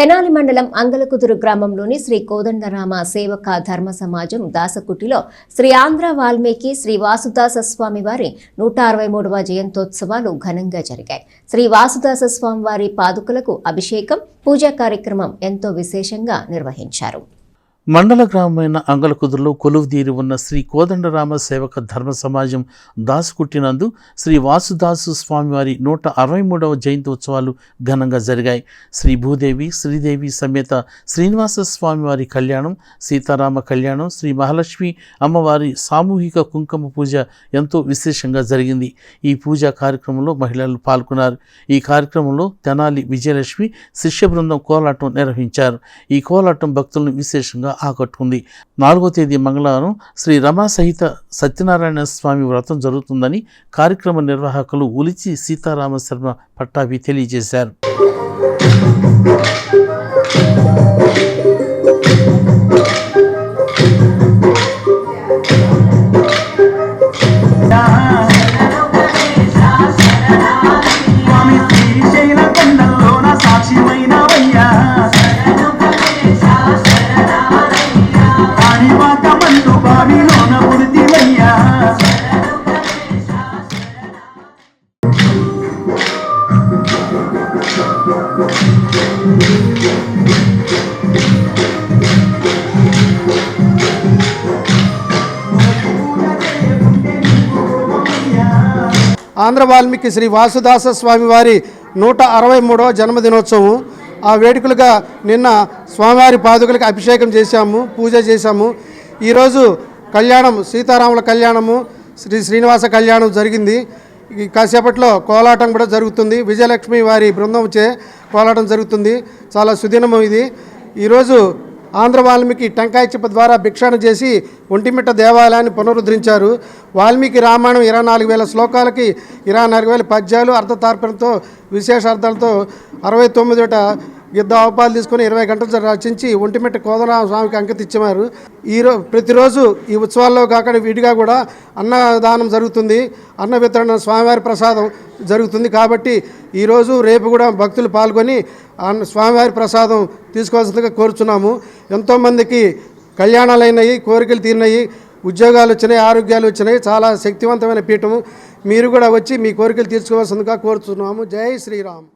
తెనాలి మండలం అంగలకుదురు గ్రామంలోని శ్రీ కోదండరామ సేవక ధర్మ సమాజం దాసకుటిలో శ్రీ ఆంధ్ర వాల్మీకి శ్రీ వాసుదాస స్వామి వారి నూట అరవై మూడవ జయంతోత్సవాలు ఘనంగా జరిగాయి. శ్రీ వాసుదాస స్వామి వారి పాదుకలకు అభిషేకం పూజా కార్యక్రమం ఎంతో విశేషంగా నిర్వహించారు. మండల గ్రామమైన అంగలకుదురులో కొలువుదీరి ఉన్న శ్రీ కోదండరామ సేవక ధర్మ సమాజం దాసుకుట్టినందు శ్రీ వాసుదాసు స్వామివారి నూట అరవై మూడవ జయంతి ఉత్సవాలు ఘనంగా జరిగాయి. శ్రీ భూదేవి శ్రీదేవి సమేత శ్రీనివాస స్వామివారి కళ్యాణం సీతారామ కళ్యాణం శ్రీ మహాలక్ష్మి అమ్మవారి సామూహిక కుంకుమ పూజ ఎంతో విశేషంగా జరిగింది. ఈ పూజా కార్యక్రమంలో మహిళలు పాల్గొన్నారు. ఈ కార్యక్రమంలో తెనాలి విజయలక్ష్మి శిష్య బృందం కోలాటం నిర్వహించారు. ఈ కోలాటం భక్తులను విశేషంగా ఆకట్టుకుంది. నాలుగో తేదీ మంగళవారం శ్రీ రమా సహిత సత్యనారాయణ స్వామి వ్రతం జరుగుతుందని కార్యక్రమ నిర్వాహకులు ఉలిచి సీతారామ శర్మ పట్టాభి తెలియజేశారు. ఆంధ్ర వాల్మీకి శ్రీ వాసుదాస స్వామి వారి నూట అరవై మూడవ జన్మదినోత్సవం. ఆ వేడుకలుగా నిన్న స్వామివారి పాదుకలకు అభిషేకం చేశాము పూజ చేశాము. ఈరోజు కళ్యాణం సీతారాముల కళ్యాణము శ్రీ శ్రీనివాస కళ్యాణం జరిగింది. కాసేపట్లో కోలాటం కూడా జరుగుతుంది. విజయలక్ష్మి వారి బృందం చే కోలాటం జరుగుతుంది. చాలా సుదినం ఇది. ఈరోజు ఆంధ్ర వాల్మీకి టెంకాయ చిప్ప ద్వారా భిక్షాణ చేసి ఒంటిమిట్ట దేవాలయాన్ని పునరుద్ధరించారు. వాల్మీకి రామాయణం ఇరవై నాలుగు వేల శ్లోకాలకి ఇరవై నాలుగు వేల పద్యాలు అర్థతార్పణతో విశేష అర్థాలతో అరవై తొమ్మిదిట యుద్ధ ఆవుపాలు తీసుకొని ఇరవై గంటలు రచించి ఒంటిమిట్ట కోదరామ స్వామికి అంకిత ఇచ్చేవారు ఈరో ప్రతిరోజు ఈ ఉత్సవాల్లో కాక విడిగా కూడా అన్నదానం జరుగుతుంది. అన్న వితరణ స్వామివారి ప్రసాదం జరుగుతుంది కాబట్టి ఈరోజు రేపు కూడా భక్తులు పాల్గొని అన్న స్వామివారి ప్రసాదం తీసుకోవాల్సిందిగా కోరుచున్నాము. ఎంతోమందికి కళ్యాణాలైనవి కోరికలు తీరినాయి. ఉద్యోగాలు వచ్చినాయి ఆరోగ్యాలు వచ్చినాయి. చాలా శక్తివంతమైన పీఠము. మీరు కూడా వచ్చి మీ కోరికలు తీర్చుకోవాల్సిందిగా కోరుతున్నాము జై శ్రీరామ్.